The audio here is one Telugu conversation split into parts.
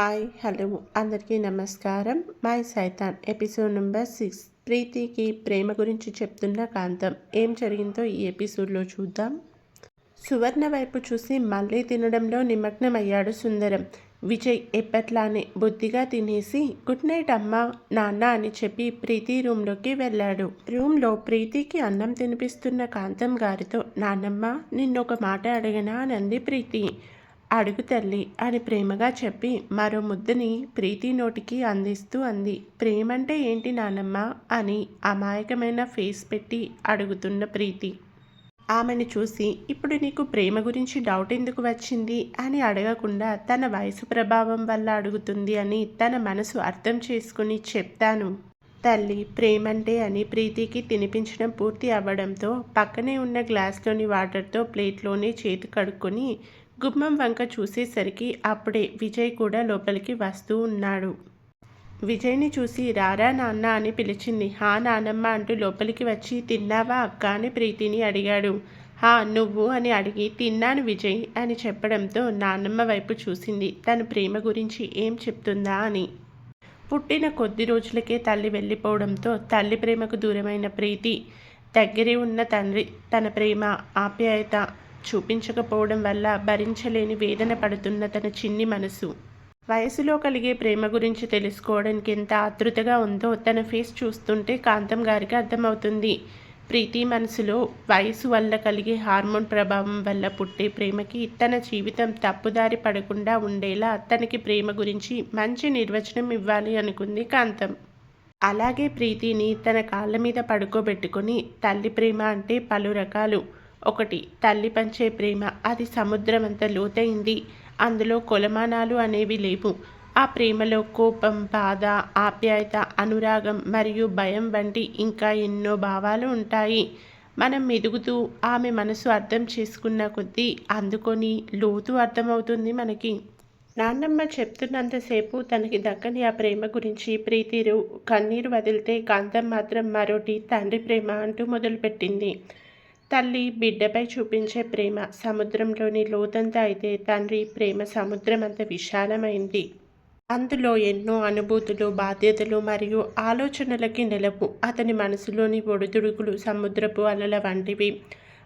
హాయ్ హలో అందరికీ నమస్కారం. మై సైతాన్ ఎపిసోడ్ నెంబర్ సిక్స్. ప్రీతికి ప్రేమ గురించి చెప్తున్న కాంతం. ఏం జరిగిందో ఈ ఎపిసోడ్లో చూద్దాం. సువర్ణ వైపు చూసి మళ్ళీ తినడంలో నిమగ్నమయ్యాడు సుందరం. విజయ్ ఎప్పట్లానే బుద్ధిగా తినేసి గుడ్ నైట్ అమ్మా నాన్న అని చెప్పి ప్రీతి రూమ్లోకి వెళ్ళాడు. రూమ్లో ప్రీతికి అన్నం తినిపిస్తున్న కాంతం గారితో నాన్నమ్మ నిన్నొక మాట అడగనా అని అంది ప్రీతి. అడుగు తల్లి అని ప్రేమగా చెప్పి మరో ముద్దని ప్రీతి నోటికి అందిస్తూ అంది. ప్రేమంటే ఏంటి నానమ్మ? అని అమాయకమైన ఫేస్ పెట్టి అడుగుతున్న ప్రీతి. ఆమెను చూసి ఇప్పుడు నీకు ప్రేమ గురించి డౌట్ ఎందుకు వచ్చింది? అని అడగకుండా తన వయసు ప్రభావం వల్ల అడుగుతుంది అని తన మనసు అర్థం చేసుకుని చెప్తాను. తల్లి ప్రేమంటే అని ప్రీతికి తినిపించడం పూర్తి అవ్వడంతో పక్కనే ఉన్న గ్లాస్లోని వాటర్తో ప్లేట్లోనే చేతి కడుక్కొని గుమ్మం వంక చూసేసరికి అప్పుడే విజయ్ కూడా లోపలికి వస్తూ ఉన్నాడు. విజయ్ని చూసి రారా నాన్న అని పిలిచింది. హా నానమ్మ అంటూ లోపలికి వచ్చి తిన్నావా అక్క అని ప్రీతిని అడిగాడు. హా నువ్వు అని అడిగి తిన్నాను విజయ్ అని చెప్పడంతో నాన్నమ్మ వైపు చూసింది. తన ప్రేమ గురించి ఏం చెప్తుందా అని. పుట్టిన కొద్ది రోజులకే తల్లి వెళ్ళిపోవడంతో తల్లి ప్రేమకు దూరమైన ప్రీతి దగ్గరే ఉన్న తండ్రి తన ప్రేమ ఆప్యాయత చూపించకపోవడం వల్ల భరించలేని వేదన పడుతున్న తన చిన్ని మనసు. వయసులో కలిగే ప్రేమ గురించి తెలుసుకోవడానికి ఎంత ఆతృతగా ఉందో తన ఫేస్ చూస్తుంటే కాంతం గారికి అర్థమవుతుంది. ప్రీతి మనసులో వయసు వల్ల కలిగే హార్మోన్ ప్రభావం వల్ల పుట్టే ప్రేమకి తన జీవితం తప్పుదారి పడకుండా ఉండేలా తనకి ప్రేమ గురించి మంచి నిర్వచనం ఇవ్వాలి అనుకుంది కాంతం. అలాగే ప్రీతిని తన కాళ్ళ మీద పడుకోబెట్టుకొని తల్లి ప్రేమ అంటే పలు రకాలు. ఒకటి తల్లి పంచే ప్రేమ. అది సముద్రం అంత లోతైంది. అందులో కొలమానాలు అనేవి లేవు. ఆ ప్రేమలో కోపం బాధ ఆప్యాయత అనురాగం మరియు భయం వంటి ఇంకా ఎన్నో భావాలు ఉంటాయి. మనం మెదుగుతూ ఆమె మనసు అర్థం చేసుకున్న కొద్దీ అందుకొని లోతు అర్థమవుతుంది మనకి. నాన్నమ్మ చెప్తున్నంతసేపు తనకి దక్కని ఆ ప్రేమ గురించి ప్రీతిరు కన్నీరు వదిలితే కాంతం మాత్రం మరోటి తండ్రి ప్రేమ అంటూ మొదలుపెట్టింది. తల్లి బిడ్డపై చూపించే ప్రేమ సముద్రంలోని లోతంతా అయితే తండ్రి ప్రేమ సముద్రం అంత విశాలమైంది. అందులో ఎన్నో అనుభూతులు బాధ్యతలు మరియు ఆలోచనలకి నిలపు అతని మనసులోని ఒడిదుడుకులు సముద్రపు అలల వంటివి.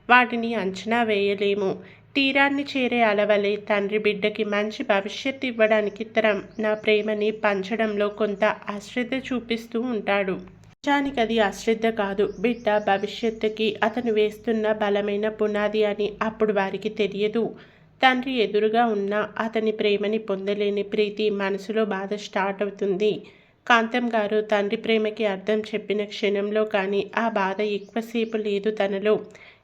వాటిని అంచనా వేయలేము. తీరాన్ని చేరే అలవలే తండ్రి బిడ్డకి మంచి భవిష్యత్తు ఇవ్వడానికి తరం నా ప్రేమని పంచడంలో కొంత అశ్రద్ధ చూపిస్తూ ఉంటాడు. నిజానికి అది అశ్రద్ధ కాదు. బిడ్డ భవిష్యత్తుకి అతను వేస్తున్న బలమైన పునాది అని అప్పుడు వారికి తెలియదు. తండ్రి ఎదురుగా ఉన్న అతని ప్రేమని పొందలేని ప్రీతి మనసులో బాధ స్టార్ట్ అవుతుంది. కాంతం గారు తండ్రి ప్రేమకి అర్థం చెప్పిన క్షణంలో కానీ ఆ బాధ ఎక్కువసేపు లేదు తనలో.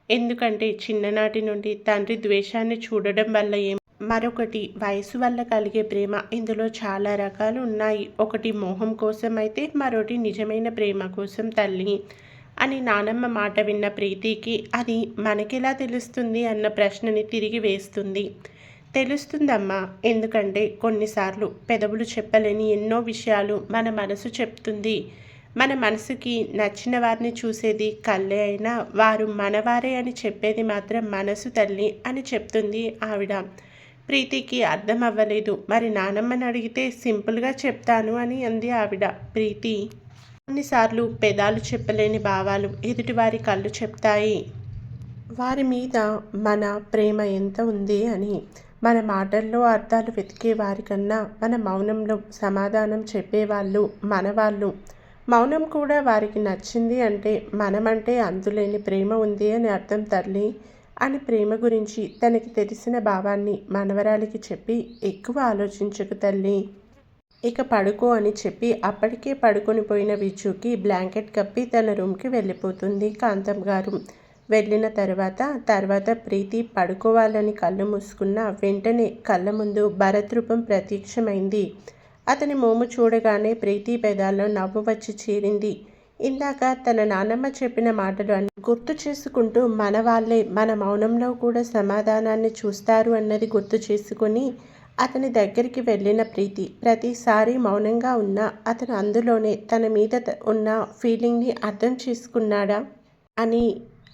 ఎందుకంటే చిన్ననాటి నుండి తండ్రి ద్వేషాన్ని చూడడం వల్ల ఏం మరొకటి వయసు వల్ల కలిగే ప్రేమ. ఇందులో చాలా రకాలు ఉన్నాయి. ఒకటి మోహం కోసం అయితే మరొకటి నిజమైన ప్రేమ కోసం తల్లి అని నానమ్మ మాట విన్న ప్రీతికి అది మనకెలా తెలుస్తుంది అన్న ప్రశ్నని తిరిగి వేస్తుంది. తెలుస్తుందమ్మా ఎందుకంటే కొన్నిసార్లు పెదవులు చెప్పలేని ఎన్నో విషయాలు మన మనసు చెప్తుంది. మన మనసుకి నచ్చిన వారిని చూసేది కళ్ళే అయినా వారు మనవారే అని చెప్పేది మాత్రం మనసు తల్లి అని చెప్తుంది ఆవిడ. ప్రీతికి అర్థం అవ్వలేదు మరి నానమ్మని అడిగితే సింపుల్గా చెప్తాను అని అంది ఆవిడ. ప్రీతి కొన్నిసార్లు పెదాలు చెప్పలేని భావాలు ఎదుటివారి కళ్ళు చెప్తాయి. వారి మీద మన ప్రేమ ఎంత ఉంది అని మన మాటల్లో అర్థాలు వెతికే వారికన్నా మన మౌనంలో సమాధానం చెప్పేవాళ్ళు మనవాళ్ళు. మౌనం కూడా వారికి నచ్చింది అంటే మనమంటే అందులేని ప్రేమ ఉంది అని అర్థం తల్లి. అని ప్రేమ గురించి తనకి తెలిసిన భావాన్ని మనవరాలికి చెప్పి ఎక్కువ ఆలోచించకు తల్లి. ఇక పడుకో అని చెప్పి అప్పటికే పడుకొని పోయిన విజుకి బ్లాంకెట్ కప్పి తన రూమ్కి వెళ్ళిపోతుంది కాంతం గారు. వెళ్ళిన తర్వాత తర్వాత ప్రీతి పడుకోవాలని కళ్ళు మూసుకున్న వెంటనే కళ్ళ ముందు భరత్రూపం ప్రత్యక్షమైంది. అతని మోము చూడగానే ప్రీతి పెదాల్లో నవ్వు వచ్చి చేరింది. ఇందాక తన నాన్నమ్మ చెప్పిన మాటలు గుర్తు చేసుకుంటూ మన వాళ్ళే మన మౌనంలో కూడా సమాధానాన్ని చూస్తారు అన్నది గుర్తు చేసుకొని అతని దగ్గరికి వెళ్ళిన ప్రీతి ప్రతిసారి మౌనంగా ఉన్న అతను అందులోనే తన మీద ఉన్న ఫీలింగ్ని అర్థం చేసుకున్నాడా అని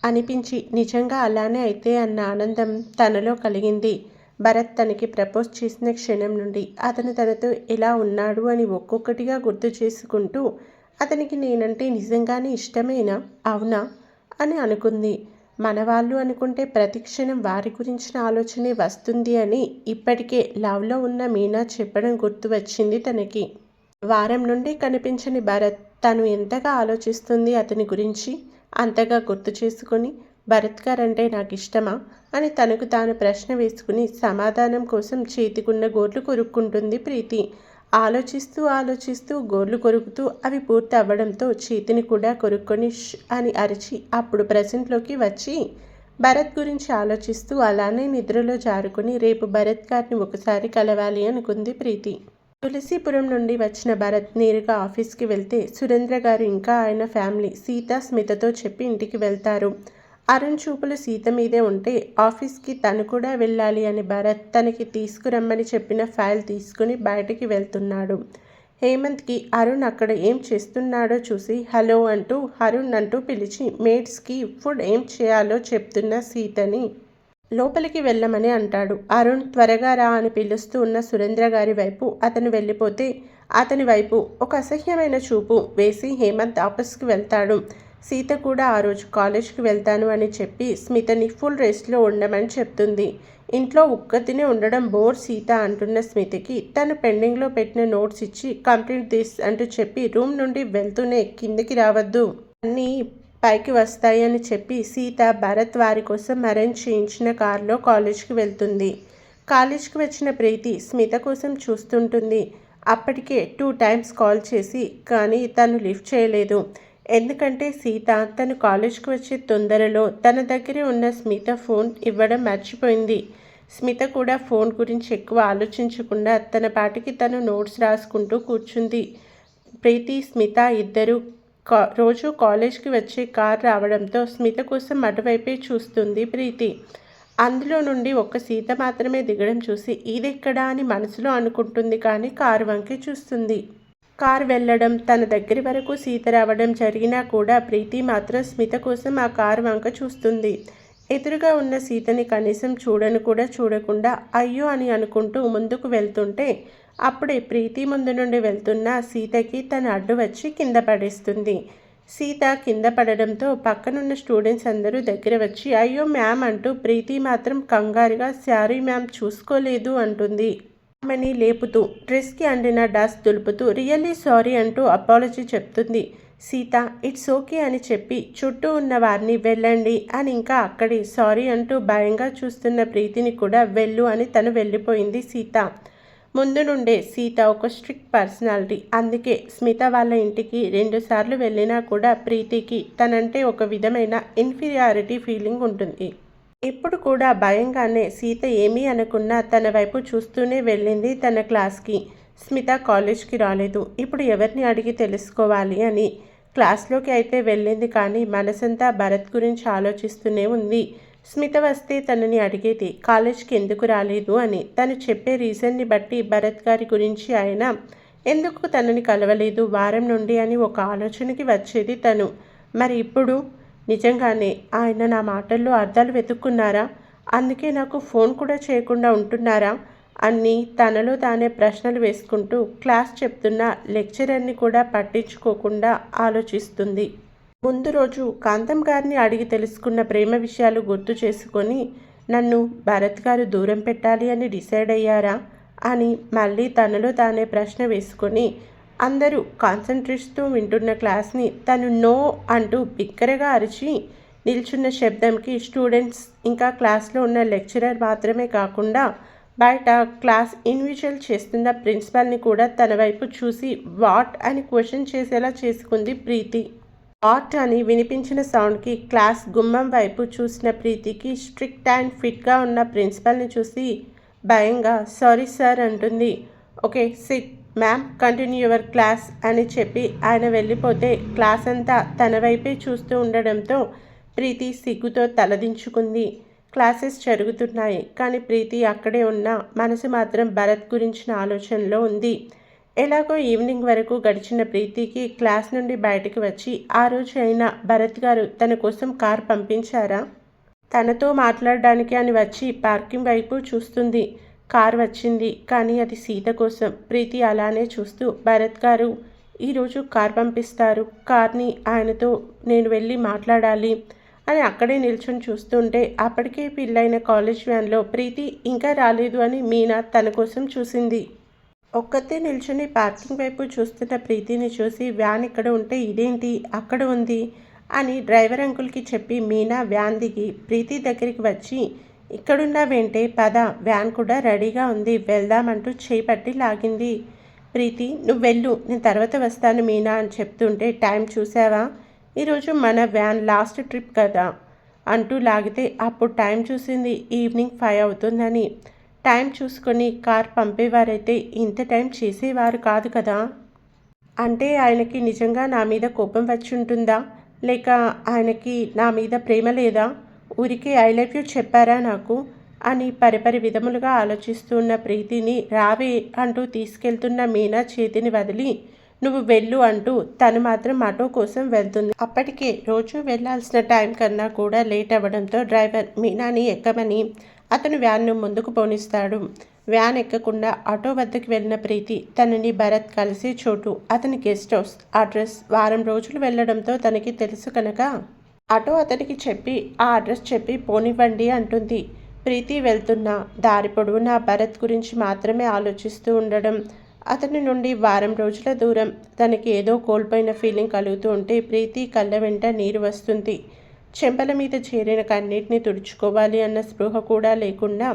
అనిపించి నిజంగా అలానే అయితే అన్న ఆనందం తనలో కలిగింది. భరత్ తనకి ప్రపోజ్ చేసిన క్షణం నుండి అతను తనతో ఎలా ఉన్నాడు అని ఒక్కొక్కటిగా గుర్తు చేసుకుంటూ అతనికి నేనంటే నిజంగానే ఇష్టమేనా? అవునా? అని అనుకుంది. మన వాళ్ళు అనుకుంటే ప్రతిక్షణం వారి గురించిన ఆలోచనే వస్తుంది అని ఇప్పటికే లవ్లో ఉన్న మీనా చెప్పడం గుర్తు వచ్చింది తనకి. వారం నుండి కనిపించని భరత్ తను ఎంతగా ఆలోచిస్తుంది అతని గురించి? అంతగా గుర్తు చేసుకొని భరత్ గారంటే నాకు ఇష్టమా? అని తనకు తాను ప్రశ్న వేసుకుని సమాధానం కోసం చేతికున్న గోర్లు కొరుక్కుంటుంది ప్రీతి. ఆలోచిస్తూ ఆలోచిస్తూ గోర్లు కొరుకుతూ అవి పూర్తి అవ్వడంతో చేతిని కూడా కొరుక్కొని అని అరిచి అప్పుడు ప్రజెంట్లోకి వచ్చి భరత్ గురించి ఆలోచిస్తూ అలానే నిద్రలో జారుకుని రేపు భరత్ గారిని ఒకసారి కలవాలి అనుకుంది ప్రీతి. తులసీపురం నుండి వచ్చిన భరత్ నేరుగా ఆఫీస్కి వెళ్తే సురేంద్ర గారు ఇంకా ఆయన ఫ్యామిలీ సీత స్మితతో చెప్పి ఇంటికి వెళ్తారు. అరుణ్ చూపులు సీత మీదే ఉంటే ఆఫీస్కి తను కూడా వెళ్ళాలి అని భరత్ తనకి తీసుకురమ్మని చెప్పిన ఫైల్ తీసుకుని బయటికి వెళ్తున్నాడు. హేమంత్కి అరుణ్ అక్కడ ఏం చేస్తున్నాడో చూసి హలో అంటూ అరుణ్ అంటూ పిలిచి మేట్స్కి ఫుడ్ ఏం చేయాలో చెప్తున్న సీతని లోపలికి వెళ్ళమని అంటాడు. అరుణ్ త్వరగా రా అని పిలుస్తూ ఉన్న సురేంద్ర గారి వైపు అతను వెళ్ళిపోతే అతని వైపు ఒక అసహ్యమైన చూపు వేసి హేమంత్ ఆఫీస్కి వెళ్తాడు. సీత కూడా ఆ రోజు కాలేజ్కి వెళ్తాను అని చెప్పి స్మితని ఫుల్ రెస్ట్లో ఉండమని చెప్తుంది. ఇంట్లో ఉక్కతిని ఉండడం బోర్ సీత అంటున్న స్మితకి. తను పెండింగ్లో పెట్టిన నోట్స్ ఇచ్చి కంప్లీట్ దిస్ అంటూ చెప్పి రూమ్ నుండి వెళ్తూనే కిందకి రావద్దు. అన్నీ పైకి వస్తాయి అని చెప్పి సీత భరత్ వారి కోసం అరేంజ్ చేయించిన కారులో కాలేజ్కి వెళ్తుంది. కాలేజ్కి వచ్చిన ప్రీతి స్మిత కోసం చూస్తుంటుంది. అప్పటికే టూ టైమ్స్ కాల్ చేసి కానీ తను లిఫ్ట్ చేయలేదు. ఎందుకంటే సీత తను కాలేజ్కి వచ్చే తొందరలో తన దగ్గరే ఉన్న స్మిత ఫోన్ ఇవ్వడం మర్చిపోయింది. స్మిత కూడా ఫోన్ గురించి ఎక్కువ ఆలోచించకుండా తన పాటికి తను నోట్స్ రాసుకుంటూ కూర్చుంది. ప్రీతి స్మిత ఇద్దరు కా రోజు కాలేజ్కి వచ్చే కార్ రావడంతో స్మిత కోసం అటువైపే చూస్తుంది ప్రీతి. అందులో నుండి ఒక్క సీత మాత్రమే దిగడం చూసి ఇదెక్కడా? అని మనసులో అనుకుంటుంది కానీ కారు వంకి చూస్తుంది. కార్ వెళ్ళడం తన దగ్గర వరకు సీత రావడం జరిగినా కూడా ప్రీతి మాత్రం స్మిత కోసం ఆ కారు వంక చూస్తుంది. ఎదురుగా ఉన్న సీతని కనీసం చూడను కూడా చూడకుండా అయ్యో అని అనుకుంటూ ముందుకు వెళ్తుంటే అప్పుడే ప్రీతి ముందు నుండి వెళ్తున్న సీతకి తన అడ్డు వచ్చి కింద పడేస్తుంది. సీత కింద పడడంతో పక్కనున్న స్టూడెంట్స్ అందరూ దగ్గర వచ్చి అయ్యో మ్యామ్ అంటూ ప్రీతి మాత్రం కంగారుగా శారీ మ్యామ్ చూసుకోలేదు అంటుంది. ఆమెని లేపుతూ డ్రెస్కి అందిన డస్ట్ దులుపుతూ రియల్లీ సారీ అంటూ అపాలజీ చెప్తుంది. సీత ఇట్స్ ఓకే అని చెప్పి చుట్టూ ఉన్న వారిని వెళ్ళండి అని ఇంకా అక్కడి సారీ అంటూ భయంగా చూస్తున్న ప్రీతిని కూడా వెళ్ళు అని తను వెళ్ళిపోయింది సీత. ముందు నుండే సీత ఒక స్ట్రిక్ట్ పర్సనాలిటీ. అందుకే స్మిత వాళ్ళ ఇంటికి రెండుసార్లు వెళ్ళినా కూడా ప్రీతికి తనంటే ఒక విధమైన ఇన్ఫీరియారిటీ ఫీలింగ్ ఉంటుంది. ఇప్పుడు కూడా భయంగానే సీత ఏమీ అనకున్నా తన వైపు చూస్తూనే వెళ్ళింది తన క్లాస్కి. స్మిత కాలేజ్కి రాలేదు. ఇప్పుడు ఎవరిని అడిగి తెలుసుకోవాలి అని క్లాస్లోకి అయితే వెళ్ళింది కానీ మనసంతా భరత్ గురించి ఆలోచిస్తూనే ఉంది. స్మిత వస్తే తనని అడిగేది కాలేజ్కి ఎందుకు రాలేదు? అని. తను చెప్పే రీజన్ని బట్టి భరత్ గారి గురించి ఆయన ఎందుకు తనని కలవలేదు? వారం నుండి అని ఒక ఆలోచనకి వచ్చేది తను. మరి ఇప్పుడు నిజంగానే ఆయన నా మాటల్లో అర్థాలు వెతుక్కున్నారా? అందుకే నాకు ఫోన్ కూడా చేయకుండా ఉంటున్నారా? అన్ని తనలో తానే ప్రశ్నలు వేసుకుంటూ క్లాస్ చెప్తున్న లెక్చరర్ని కూడా పట్టించుకోకుండా ఆలోచిస్తుంది. ముందు రోజు కాంతం గారిని అడిగి తెలుసుకున్న ప్రేమ విషయాలు గుర్తు చేసుకొని నన్ను భరత్ గారు దూరం పెట్టాలి అని డిసైడ్ అయ్యారా? అని మళ్ళీ తనలో తానే ప్రశ్న వేసుకొని అందరూ కాన్సన్ట్రేట్స్తో వింటున్న క్లాస్ని తను నో అంటూ బిక్కరగా అరిచి నిల్చున్న శబ్దంకి స్టూడెంట్స్ ఇంకా క్లాస్లో ఉన్న లెక్చరర్ మాత్రమే కాకుండా బయట క్లాస్ ఇన్విజువల్ చేస్తున్న ప్రిన్సిపల్ని కూడా తన వైపు చూసి వాట్ అని క్వశ్చన్ చేసేలా చేసుకుంది ప్రీతి. వాట్ అని వినిపించిన సౌండ్కి క్లాస్ గుమ్మం వైపు చూసిన ప్రీతికి స్ట్రిక్ట్ అండ్ ఫిట్గా ఉన్న ప్రిన్సిపల్ని చూసి భయంగా సారీ సార్ అంటుంది. Okay sit. Ma'am continue your class అని చెప్పి ఆయన వెళ్ళిపోతే క్లాస్ అంతా తన వైపే చూస్తూ ఉండడంతో ప్రీతి సిగ్గుతో తలదించుకుంది. క్లాసెస్ జరుగుతున్నాయి కానీ ప్రీతి అక్కడే ఉన్న మనసు మాత్రం భరత్ గురించిన ఆలోచనలో ఉంది. ఎలాగో ఈవినింగ్ వరకు గడిచిన ప్రీతికి క్లాస్ నుండి బయటికి వచ్చి ఆ రోజు అయినా భరత్ గారు తన కోసం కార్ పంపించారా? తనతో మాట్లాడడానికి అని వచ్చి పార్కింగ్ వైపు చూస్తుంది. కార్ వచ్చింది. కానీ అది సీత కోసం. ప్రీతి అలానే చూస్తూ భరత్ గారు ఈరోజు కార్ పంపిస్తారు. కార్ని ఆయనతో నేను వెళ్ళి మాట్లాడాలి అని అక్కడే నిల్చొని చూస్తుంటే అప్పటికే పెళ్ళైన కాలేజ్ వ్యాన్లో ప్రీతి ఇంకా రాలేదు అని మీనా తన కోసం చూసింది. ఒక్కతే నిల్చొని పార్కింగ్ వైపు చూస్తున్న ప్రీతిని చూసి వ్యాన్ ఇక్కడ ఉంటే ఇదేంటి? అక్కడ ఉంది అని డ్రైవర్ అంకుల్కి చెప్పి మీనా వ్యాన్ దిగి ప్రీతి దగ్గరికి వచ్చి ఇక్కడున్నావేంటే పద. వ్యాన్ కూడా రెడీగా ఉంది. వెళ్దామంటూ చేపట్టి లాగింది. ప్రీతి నువ్వు వెళ్ళు. నేను తర్వాత వస్తాను మీనా అని చెప్తుంటే టైం చూసావా? ఈరోజు మన వ్యాన్ లాస్ట్ ట్రిప్ కదా అంటూ లాగితే అప్పుడు టైం చూసింది ఈవినింగ్ ఫైవ్ అవుతుందని. టైం చూసుకొని కార్ పంపేవారైతే ఇంత టైం చేసేవారు కాదు కదా. అంటే ఆయనకి నిజంగా నా మీద కోపం వచ్చి ఉంటుందా? లేక ఆయనకి నా మీద ప్రేమ లేదా? ఊరికి ఐ లవ్ యూ చెప్పారా నాకు? అని పరిపరి విధములుగా ఆలోచిస్తున్న ప్రీతిని రావే అంటూ తీసుకెళ్తున్న మీనా చేతిని వదిలి నువ్వు వెళ్ళు అంటూ తను మాత్రం ఆటో కోసం వెళ్తుంది. అప్పటికే రోజు వెళ్ళాల్సిన టైం కన్నా కూడా లేట్ అవ్వడంతో డ్రైవర్ మీనాని ఎక్కమని అతను వ్యాన్ను ముందుకు పోనిస్తాడు. వ్యాన్ ఎక్కకుండా ఆటో వద్దకు వెళ్ళిన ప్రీతి తనని భరత్ కలిసే చోటు అతని గెస్ట్ హౌస్ అడ్రస్ వారం రోజులు వెళ్ళడంతో తనకి తెలుసు కనుక ఆటో అతనికి చెప్పి ఆ అడ్రస్ చెప్పి పోనివ్వండి అంటుంది. ప్రీతి వెళ్తున్న. దారి పొడవునా భరత్ గురించి మాత్రమే ఆలోచిస్తూ ఉండడం అతని నుండి వారం రోజుల దూరం. తనకి ఏదో కోల్పోయిన ఫీలింగ్ కలుగుతూ ఉంటే ప్రీతి కళ్ళ వెంట నీరు వస్తుంది. చెంపల మీద చేరిన కన్నీటిని తుడుచుకోవాలి అన్న స్పృహ కూడా లేకుండా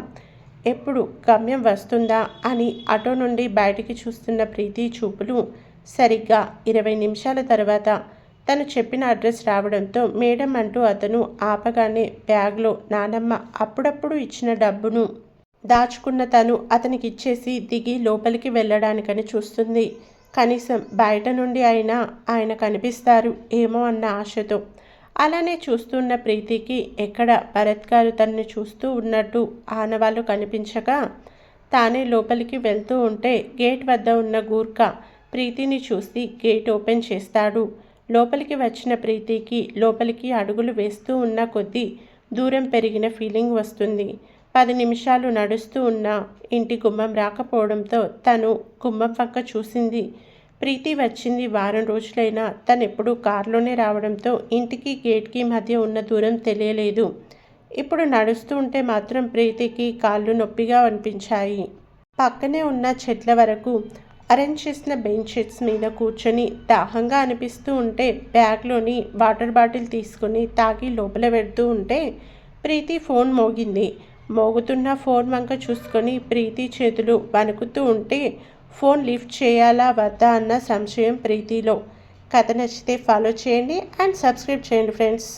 ఎప్పుడు? గమ్యం వస్తుందా? అని ఆటో నుండి బయటికి చూస్తున్న ప్రీతి చూపులు సరిగ్గా ఇరవై నిమిషాల తర్వాత తను చెప్పిన అడ్రస్ రావడంతో మేడం అంటూ అతను ఆపగానే బ్యాగ్లో నానమ్మ అప్పుడప్పుడు ఇచ్చిన డబ్బును దాచుకున్న తను అతనికి ఇచ్చేసి దిగి లోపలికి వెళ్ళడానికని చూస్తుంది. కనీసం బయట నుండి అయినా ఆయన కనిపిస్తారు ఏమో అన్న ఆశతో. అలానే చూస్తున్న ప్రీతికి ఎక్కడ భరత్ గారు తనని చూస్తూ ఉన్నట్టు ఆనవాళ్ళు కనిపించక తానే లోపలికి వెళ్తూ ఉంటే గేట్ వద్ద ఉన్న గూర్ఖా ప్రీతిని చూసి గేట్ ఓపెన్ చేస్తాడు. లోపలికి వచ్చిన ప్రీతికి లోపలికి అడుగులు వేస్తూ ఉన్న కొద్దీ దూరం పెరిగిన ఫీలింగ్ వస్తుంది. పది నిమిషాలు నడుస్తూ ఉన్న ఇంటి గుమ్మం రాకపోవడంతో తను గుమ్మం పక్క చూసింది. ప్రీతి వచ్చింది వారం రోజులైనా తను ఎప్పుడూ కారులోనే రావడంతో ఇంటికి గేట్కి మధ్య ఉన్న దూరం తెలియలేదు. ఇప్పుడు నడుస్తూ ఉంటే మాత్రం ప్రీతికి కాళ్ళు నొప్పిగా అనిపించాయి. పక్కనే ఉన్న చెట్ల వరకు అరేంజ్ చేసిన బెంచ్ షీట్స్ మీద కూర్చొని దాహంగా అనిపిస్తూ ఉంటే బ్యాగ్లోని వాటర్ బాటిల్ తీసుకుని తాగి లోపల పెడుతూ ఉంటే ప్రీతి ఫోన్ మోగింది. మోగుతున్న ఫోన్ వంక చూసుకొని ప్రీతి చేతులు వణుకుతూ ఉంటే ఫోన్ లిఫ్ట్ చేయాలా వద్దా అన్న సంశయం ప్రీతిలో. కథ నచ్చితే ఫాలో చేయండి అండ్ సబ్స్క్రైబ్ చేయండి ఫ్రెండ్స్.